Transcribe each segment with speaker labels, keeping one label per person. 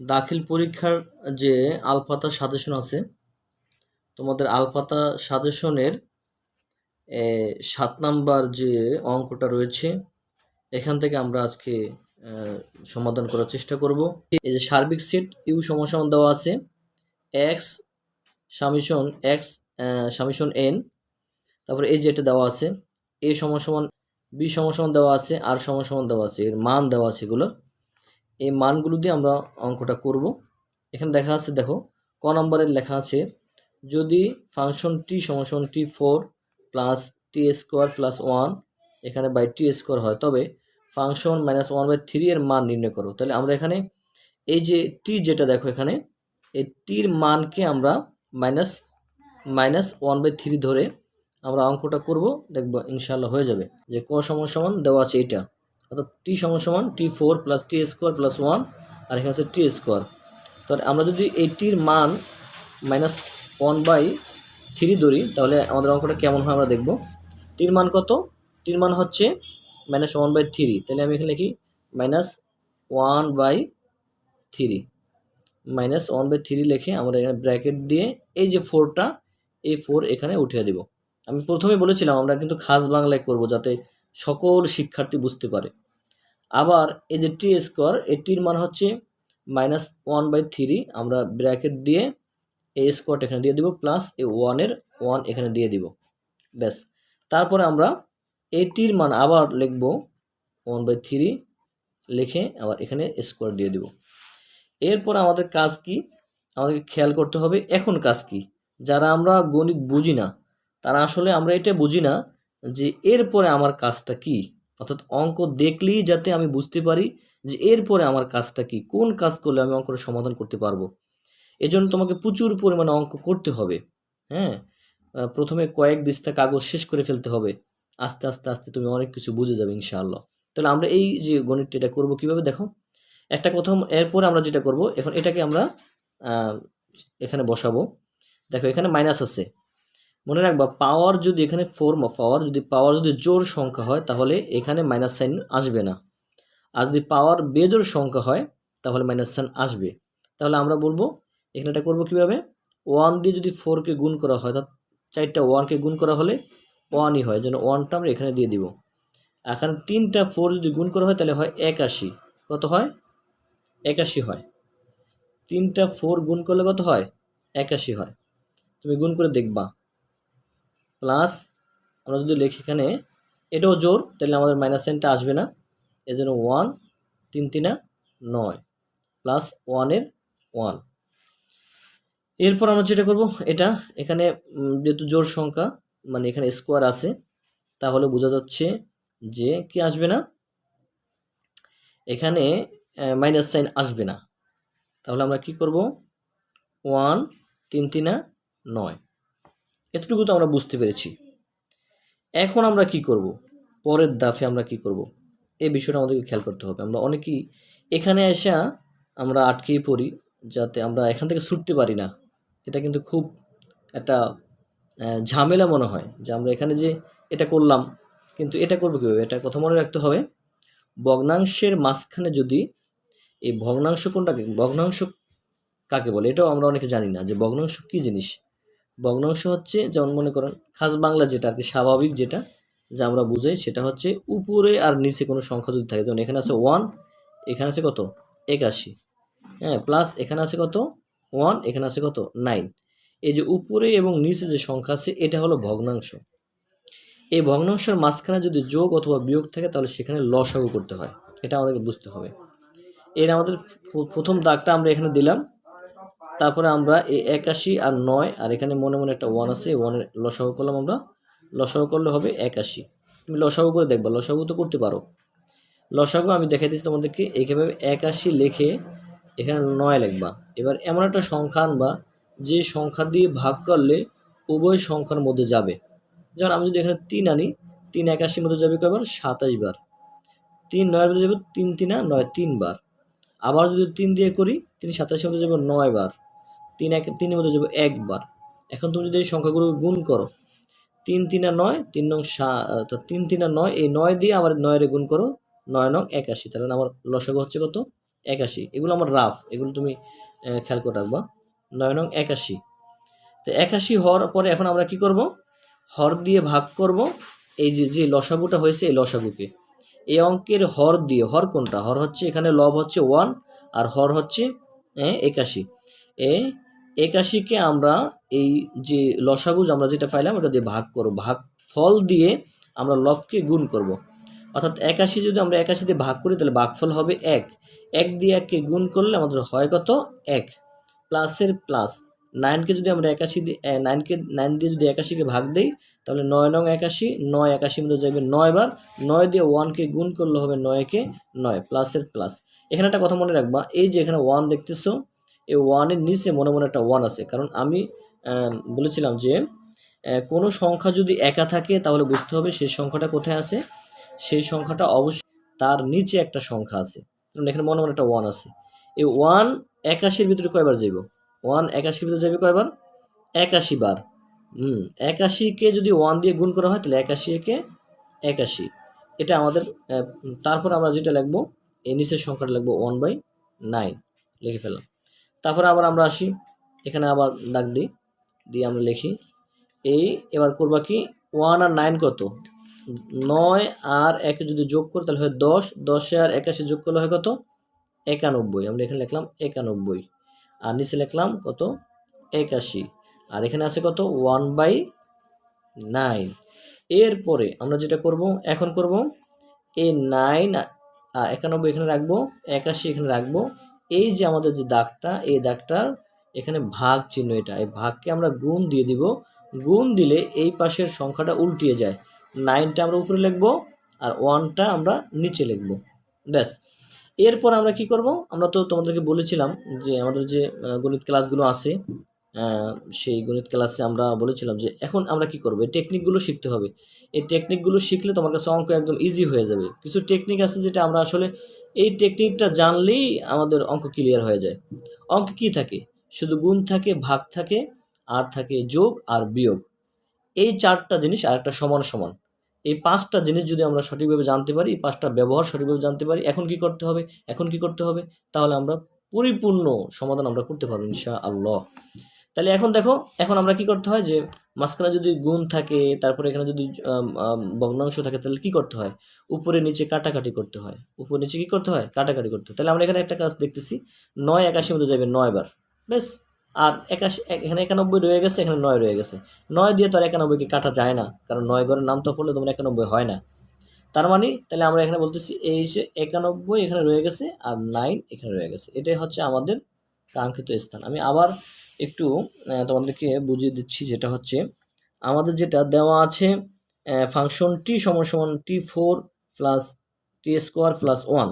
Speaker 1: দাখিল পরীক্ষার যে আলপাতা সাজেশন আছে, তোমাদের আলপাতা সাজেশনের সাত নাম্বার যে অঙ্কটা রয়েছে, এখান থেকে আমরা আজকে সমাধান করার চেষ্টা করব। এই যে সার্বিক সেট ইউ সমান দেওয়া আছে, X summation X summation N, তারপরে এই যেটা দেওয়া আছে, এ সমান সমান বি সমান সমান দেওয়া আছে, আর সমান সমান দেওয়া আছে, এর মান দেওয়া আছে এগুলোর। এই মানগুলো দিয়ে আমরা অঙ্কটা করব। এখানে দেখা আছে দেখো, ক নম্বরের লেখা আছে, যদি ফাংশন টি সমান T four plus T square plus one এখানে বাই টি স্কোয়ার হয়, তবে function minus one by three এর মান নির্ণয় করো। তাহলে আমরা এখানে এই যে টি যেটা দেখো এখানে, এই টির মানকে আমরা minus minus one by three ধরে আমরা অঙ্কটা করব, দেখব ইনশাল্লাহ হয়ে যাবে। যে ক সমান সমান দেওয়া আছে এটা অর্থাৎ টি সমান সমান T four plus T square plus one আর এখানে আছে টি স্কোয়ার তাহলে আমরা যদি এই টির মান মাইনাস ওয়ান বাই থ্রি ধরি, তাহলে আমাদের অঙ্কটা কেমন হয় আমরা দেখব। টির মান কত? টির মান হচ্ছে মাইনাস ওয়ান বাই থ্রি তাহলে আমি এখানে লিখি minus one by three minus one by three লিখে আমরা এখানে ব্র্যাকেট দিয়ে এই যে ফোরটা এই ফোর এখানে উঠিয়ে দিব। আমি প্রথমে বলেছিলাম আমরা কিন্তু খাস বাংলায় করব যাতে সকল শিক্ষার্থী বুঝতে পারে। আবার এই যে টি স্কোয়ার, এই টির মান হচ্ছে মাইনাস ওয়ান বাই থ্রি আমরা ব্র্যাকেট দিয়ে এই স্কোয়ারটা এখানে দিয়ে দিব প্লাস এই ওয়ানের ওয়ান এখানে দিয়ে দিব। ব্যাস। তারপরে আমরা এই টির মান আবার লিখব ওয়ান বাই থ্রি লিখে আবার এখানে স্কোয়ার দিয়ে দিব। এরপর আমাদের কাজ কি? আমাদেরকে খেয়াল করতে হবে এখন কাজ কি। যারা আমরা গণিত বুঝি না, তারা আসলে আমরা এটা বুঝি না যে এরপরে আমার কাজটা কি? অর্থাৎ অঙ্ক দেখলেই যাতে আমি বুঝতে পারি যে এরপরে আমার কাজটা কি, কোন কাজ করলে আমি অঙ্কটা সমাধান করতে পারব। এজন্য তোমাকে প্রচুর পরিমাণে অঙ্ক করতে হবে হ্যাঁ? প্রথমে কয়েক দিস্তা কাগজ শেষ করে ফেলতে হবে, আস্তে আস্তে আস্তে তুমি অনেক কিছু বুঝে যাবে ইনশাআল্লাহ। তাহলে আমরা এই যে গণিতটা এটা করব কীভাবে দেখো? একটা প্রথম এরপরে আমরা যেটা করব, এখন এটাকে আমরা এখানে বসাবো। দেখো এখানে মাইনাস আছে মনে রাখবা পাওয়ার যদি এখানে ফোর পাওয়ার যদি পাওয়ার যদি জোর সংখ্যা হয়, তাহলে এখানে মাইনাস সাইন আসবে না। আর যদি পাওয়ার বেজোর সংখ্যা হয়, তাহলে মাইনাস সাইন আসবে। তাহলে আমরা বলব, এখানে এটা করব কীভাবে? ওয়ান দিয়ে যদি ফোরকে গুণ করা হয়, অর্থাৎ চারটা ওয়ানকে গুণ করা হলে ওয়ানই হয়, যেন ওয়ানটা আমরা এখানে দিয়ে দিব। এখানে তিনটা ফোর যদি গুণ করা হয়, তাহলে হয় একাশি। কত হয়? একাশি হয়। তিনটা ফোর গুণ করলে কত হয়? একাশি হয়। তুমি গুণ করে দেখবা। প্লাস আমরা যদি লিখি এখানে, এটাও জোর, তাহলে আমাদের মাইনাস সাইনটা আসবে না। এই জন্য ওয়ান তিন, তিনা, নয় প্লাস ওয়ানের ওয়ান এরপর আমরা যেটা করব, এটা এখানে যেহেতু জোর সংখ্যা মানে এখানে স্কোয়ার আছে, তাহলে বোঝা যাচ্ছে যে কি আসবে না? এখানে মাইনাস সাইন আসবে না। তাহলে আমরা কি করব? ওয়ান তিন, তিনা, নয়। এতটুকু তো আমরা বুঝতে পেরেছি। এখন আমরা কি করব? পরের দাফে আমরা কি করব? এই বিষয়টা আমাদেরকে খেয়াল করতে হবে। আমরা অনেকেই এখানে এসে আমরা আটকেই পড়ি যাতে আমরা এখান থেকে ছুটতে পারি না। এটা কিন্তু খুব একটা ঝামেলা মনে হয় যে আমরা এখানে যে এটা করলাম, কিন্তু এটা করব কীভাবে? এটা কথা মনে রাখতে হবে, ভগ্নাংশের মাঝখানে যদি এই ভগ্নাংশ কোনটাকে, ভগ্নাংশ কাকে বলে? এটাও আমরা অনেকে জানি না যে ভগ্নাংশ কী জিনিস? ভগ্নাংশ হচ্ছে, যেমন মনে করেন, খাস বাংলা যেটা আর কি, স্বাভাবিক যেটা, যা আমরা বুঝাই, সেটা হচ্ছে উপরে আর নিচে কোনো সংখ্যা যদি থাকে, যেমন এখানে আছে ওয়ান এখানে আছে কত? একাশি। হ্যাঁ প্লাস এখানে আছে কত? ওয়ান এখানে আছে কত? নাইন এই যে উপরে এবং নিচে যে সংখ্যা আছে, এটা হলো ভগ্নাংশ। এই ভগ্নাংশের মাঝখানে যদি যোগ অথবা বিয়োগ থাকে, তাহলে সেখানে লসাগু করতে হয়। এটা আমাদেরকে বুঝতে হবে। এর আমাদের প্রথম দাগটা আমরা এখানে দিলাম। তারপরে আমরা এই একাশি আর নয়, আর এখানে মনে মনে একটা ওয়ান আছে ওয়ানের লসাগু করলাম আমরা। লসাগু করলে হবে একাশি। তুমি লসাগু করে দেখবা, লসাগু তো করতে পারো। লসাগু আমি দেখাই দিচ্ছি তোমাদেরকে, এইভাবে একাশি লেখে এখানে নয় লিখবা। এবার এমন একটা সংখ্যা আনবা, যে সংখ্যা দিয়ে ভাগ করলে উভয় সংখ্যার মধ্যে যাবে। যেমন আমি যদি এখানে তিন আনি, তিন একাশির মধ্যে যাবে কয়বার? সাতাশ বার। তিন নয়ের মধ্যে যাবে তিন তিনা নয় তিনবার আবার যদি তিন দিয়ে করি, তিন সাতাশের মধ্যে যাবে নয় বার। তিন এক, তিনের মধ্যে যাবে একবার। এখন তুমি যদি এই সংখ্যাগুলো গুণ করো, তিন, তিনা নয়, তিন নং সা তিন, তিনা নয়, এই নয় দিয়ে আবার নয়ের গুণ করো, নয় নং একাশি। তাহলে আমার লসাগু হচ্ছে কত? একাশি। এগুলো আমার রাফ, এগুলো তুমি খেয়াল করে রাখবা। নয় নং একাশি। তো একাশি হওয়ার পরে এখন আমরা কি করব? হর দিয়ে ভাগ করব, এই যে যে লসাগুটা হয়েছে এই লসাগুকে। এই অঙ্কের হর দিয়ে, হর কোনটা? হর হচ্ছে এখানে লব হচ্ছে ওয়ান, আর হর হচ্ছে একাশি। এ একাশিকে আমরা এই যে লসাগুজ আমরা যেটা পাইলাম, ওটা দিয়ে ভাগ করব। ভাগ ফল দিয়ে আমরা লবকে গুণ করব। অর্থাৎ একাশি যদি আমরা একাশি দিয়ে ভাগ করি, তাহলে ভাগফল হবে এক। এক দিয়ে এককে গুণ করলে আমাদের হয় কত? এক। প্লাসের প্লাস নাইনকে যদি আমরা একাশি দিয়ে নাইনকে নাইন দিয়ে যদি একাশিকে ভাগ দেই, তাহলে নয় নং একাশি, নয় একাশির মধ্যে যাবে নয় বার। নয় দিয়ে ওয়ানকে গুণ করলে হবে নয়কে নয় প্লাসের প্লাস এখানে একটা কথা মনে রাখবা, এই যে এখানে ওয়ান দেখতেছো এই ওয়ানের নিচে মনে মনে একটা ওয়ান আছে। কারণ আমি বলেছিলাম যে কোনো সংখ্যা যদি একা থাকে তাহলে বুঝতে হবে সেই সংখ্যাটা কোথায় আছে। সেই সংখ্যাটা অবশ্যই তার নিচে একটা সংখ্যা আছে। কারণ এখানে মনে মনে একটা ওয়ান আছে। এই ওয়ান একাশির ভিতরে কয়বার যাইব? ওয়ান একাশির ভিতরে যাবে কয়বার? একাশি বার। হুম, একাশিকে যদি ওয়ান দিয়ে গুণ করা হয় তাহলে একাশি একে একাশি। এটা আমাদের তারপর আমরা যেটা লিখব এই নিচের সংখ্যাটা লিখব ওয়ান বাই নাইন লিখে ফেললাম। তারপরে আবার আমরা আসি। এখানে আবার দাগ দিই, দিয়ে আমরা লিখি। এই এবার করবা কি? ওয়ান আর নাইন কত? নয় আর একে যদি যোগ করি তাহলে হয় দশ। দশে আর একাশি যোগ করলে হয় কত? একানব্বই। আমরা এখানে লিখলাম একানব্বই। আর নিচে লিখলাম কত? একাশি। আর এখানে আছে কত? ওয়ান বাই নাইন এরপরে আমরা যেটা করব, এখন করব, এই নাইন একানব্বই এখানে রাখব, একাশি এখানে রাখব এই যে আমাদের যে দাগটা, এই দাগটার এখানে ভাগ চিহ্ন এটা। এই ভাগকে আমরা গুণ দিয়ে দিব। গুণ দিলে এই পাশের সংখ্যাটা উল্টিয়ে যায়। নাইনটা আমরা উপরে লিখব আর ওয়ানটা আমরা নিচে লিখব। ব্যাস। এরপর আমরা কি করব? আমরা তো তোমাদেরকে বলেছিলাম যে আমাদের যে গণিত ক্লাসগুলো আছে সেই গণিত ক্লাসে আমরা বলেছিলাম যে এখন আমরা কি করব? এই টেকনিকগুলো শিখতে হবে। এই টেকনিকগুলো শিখলে তোমার কাছে অঙ্ক একদম ইজি হয়ে যাবে। কিছু টেকনিক আছে যেটা আমরা আসলে এই টেকনিকটা জানলেই আমাদের অঙ্ক ক্লিয়ার হয়ে যায়। অঙ্ক কি থাকে? শুধু গুণ থাকে, ভাগ থাকে, আর থাকে যোগ আর বিয়োগ। এই চারটা জিনিস আর একটা সমান সমান। এই পাঁচটা জিনিস যদি আমরা সঠিকভাবে জানতে পারি, এই পাঁচটা ব্যবহার সঠিকভাবে জানতে পারি, এখন কি করতে হবে? এখন কি করতে হবে? তাহলে আমরা পরিপূর্ণ সমাধান আমরা করতে পারব ইনশা আল্লাহ তাহলে এখন দেখো, এখন আমরা কি করতে হয় যে, মাঝখানে যদি গুণ থাকে, তারপরে এখানে যদি ভগ্নাংশ থাকে, তাহলে কি করতে হয়? উপরে নিচে কাটাকাটি করতে হয়। উপরে নিচে কি করতে হয়? কাটাকাটি করতে হয়। তাহলে আমরা এখানে একটা কাজ দেখতেছি, নয় একাশি মধ্যে যাবে নয় বার। বেশ আর একাশি এখানে একানব্বই রয়ে গেছে, এখানে নয় রয়ে গেছে। নয় দিয়ে তো আর একানব্বইকে কাটা যায় না, কারণ নয় ঘরের নাম তো পড়লে তোমার একানব্বই হয় না। তার মানে তাহলে আমরা এখানে বলতেছি, এই যে একানব্বই এখানে রয়ে গেছে, আর নাইন এখানে রয়ে গেছে। এটাই হচ্ছে আমাদের কাঙ্ক্ষিত স্থান। আমি আবার একটু তোমাদেরকে বুঝিয়ে দিচ্ছি যেটা হচ্ছে, আমাদের যেটা দেওয়া আছে ফাংশন টি সমান T four plus T square plus one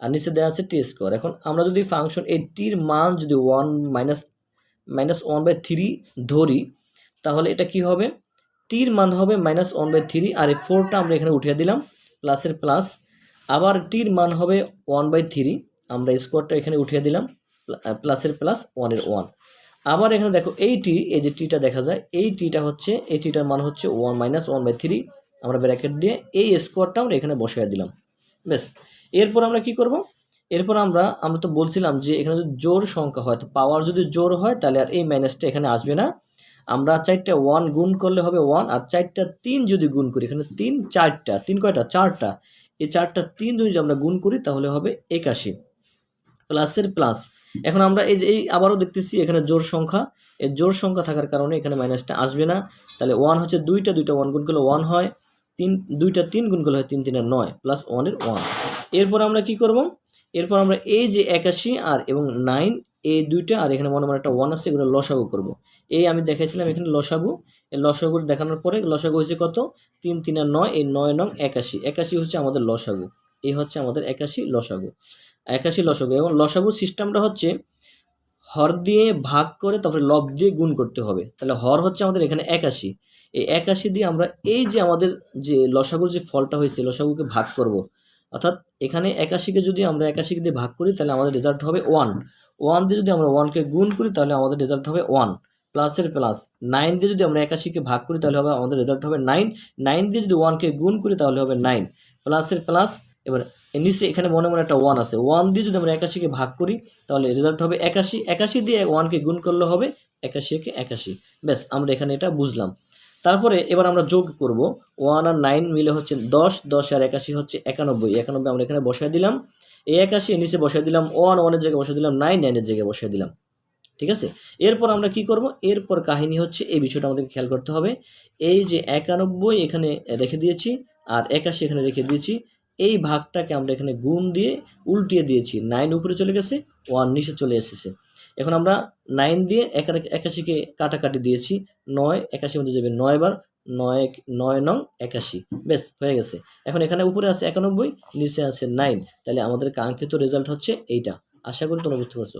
Speaker 1: আর নিচে দেওয়া আছে টি স্কোয়ার এখন আমরা যদি ফাংশন এই টির মান যদি one minus minus one by three ধরি, তাহলে এটা কি হবে? টির মান হবে মাইনাস ওয়ান বাই থ্রি আর এই ফোরটা আমরা এখানে উঠিয়ে দিলাম প্লাসের প্লাস আবার টির মান হবে ওয়ান বাই থ্রি আমরা স্কোয়ারটা এখানে উঠিয়ে দিলাম প্লাসের প্লাস ওয়ানের ওয়ান আবার এখানে দেখো এই টি এই যে টিটা দেখা যায়, এই টিটা হচ্ছে, এই টিটার মান হচ্ছে one minus one by three আমরা ব্র্যাকেট দিয়ে এই স্কোয়ারটা আমরা এখানে বসিয়ে দিলাম। বেশ এরপর আমরা কি করব? এরপর আমরা আমরা তো বলছিলাম যে এখানে যদি জোর সংখ্যা হয়, তো পাওয়ার যদি জোর হয়, তাহলে আর এই মাইনাসটা এখানে আসবে না। আমরা চারটা ওয়ান গুণ করলে হবে ওয়ান আর চারটা তিন যদি গুণ করি, এখানে তিন, চারটা, তিন কয়টা? চারটা। এই চারটা তিন যদি আমরা গুণ করি, তাহলে হবে একাশি। প্লাসের প্লাস এখন আমরা এই যে, এই আবারও দেখতেছি এখানে জোর সংখ্যা। এই জোর সংখ্যা থাকার কারণে এখানে মাইনাসটা আসবে না। তাহলে ওয়ান হচ্ছে দুইটা দুইটা ওয়ান গুণ করলে ওয়ান হয়। তিন, দুইটা তিন গুণ করলে হয় তিন, তিনের নয় প্লাস ওয়ানের ওয়ান এরপর আমরা কি করব? এরপর আমরা এই যে একাশি আর এবং নাইন এই দুইটা আর এখানে মনে মনে একটা ওয়ান আছে, এগুলো লসাগু করব। এই আমি দেখাইছিলাম এখানে লসাগু। এই লসাগু দেখানোর পরে লসাগু হচ্ছে কত? তিন তিন আর নয়, এই নয় নং একাশি। একাশি হচ্ছে আমাদের লসাগু। এই হচ্ছে আমাদের একাশি লসাগু। একাশি লসাগু এবং লসাগু সিস্টেমটা হচ্ছে হর দিয়ে ভাগ করে তারপরে লব দিয়ে গুণ করতে হবে। তাহলে হর হচ্ছে আমাদের এখানে একাশি। এই একাশি দিয়ে আমরা এই যে আমাদের যে লসাগুর যে ফলটা হয়েছে, লসাগুকে ভাগ করব। অর্থাৎ এখানে একাশিকে যদি আমরা একাশিকে দিয়ে ভাগ করি, তাহলে আমাদের রেজাল্ট হবে ওয়ান ওয়ান দিয়ে যদি আমরা ওয়ানকে গুণ করি, তাহলে আমাদের রেজাল্ট হবে ওয়ান প্লাসের প্লাস নাইন দিয়ে যদি আমরা একাশিকে ভাগ করি, তাহলে হবে আমাদের রেজাল্ট হবে নাইন নাইন দিয়ে যদি ওয়ানকে গুণ করি, তাহলে হবে নাইন প্লাসের প্লাস এবার নিচে এখানে মনে মনে একটা ওয়ান আছে। ওয়ান দিয়ে যদি আমরা একাশিকে ভাগ করি, তাহলে রেজাল্ট হবে একাশি। একাশি দিয়ে ওয়ানকে গুণ করলে হবে একাশি একে একাশি। ব্যাস, আমরা এখানে এটা বুঝলাম। তারপরে এবার আমরা যোগ করব। ওয়ান আর নাইন মিলে হচ্ছে দশ দশ আর একাশি হচ্ছে একানব্বই। একানব্বই আমরা এখানে বসায় দিলাম। এই একাশি নিচে বসায় দিলাম ওয়ান ওয়ানের জায়গায় বসায় দিলাম নাইন নাইনের জায়গায় বসায় দিলাম। ঠিক আছে? এরপর আমরা কি করব? এরপর কাহিনী হচ্ছে এই বিষয়টা আমাদেরকে খেয়াল করতে হবে। এই যে একানব্বই এখানে রেখে দিয়েছি আর একাশি এখানে রেখে দিয়েছি এই ভাগটাকে আমরা এখানে গুণ দিয়ে উল্টিয়ে দিয়েছি। নাইন উপরে চলে গেছে ওয়ান নিচে চলে এসেছে। এখন আমরা নাইন দিয়ে একা- একাশিকে কাটাকাটি দিয়েছি। নয়, একাশির মধ্যে যাবে নয় বার। নয় নয় নং একাশি। বেশ, হয়ে গেছে। এখন এখানে উপরে আছে একানব্বই, নিচে আছে নাইন তাহলে আমাদের কাঙ্ক্ষিত রেজাল্ট হচ্ছে এইটা। আশা করি তোমরা বুঝতে পারছ।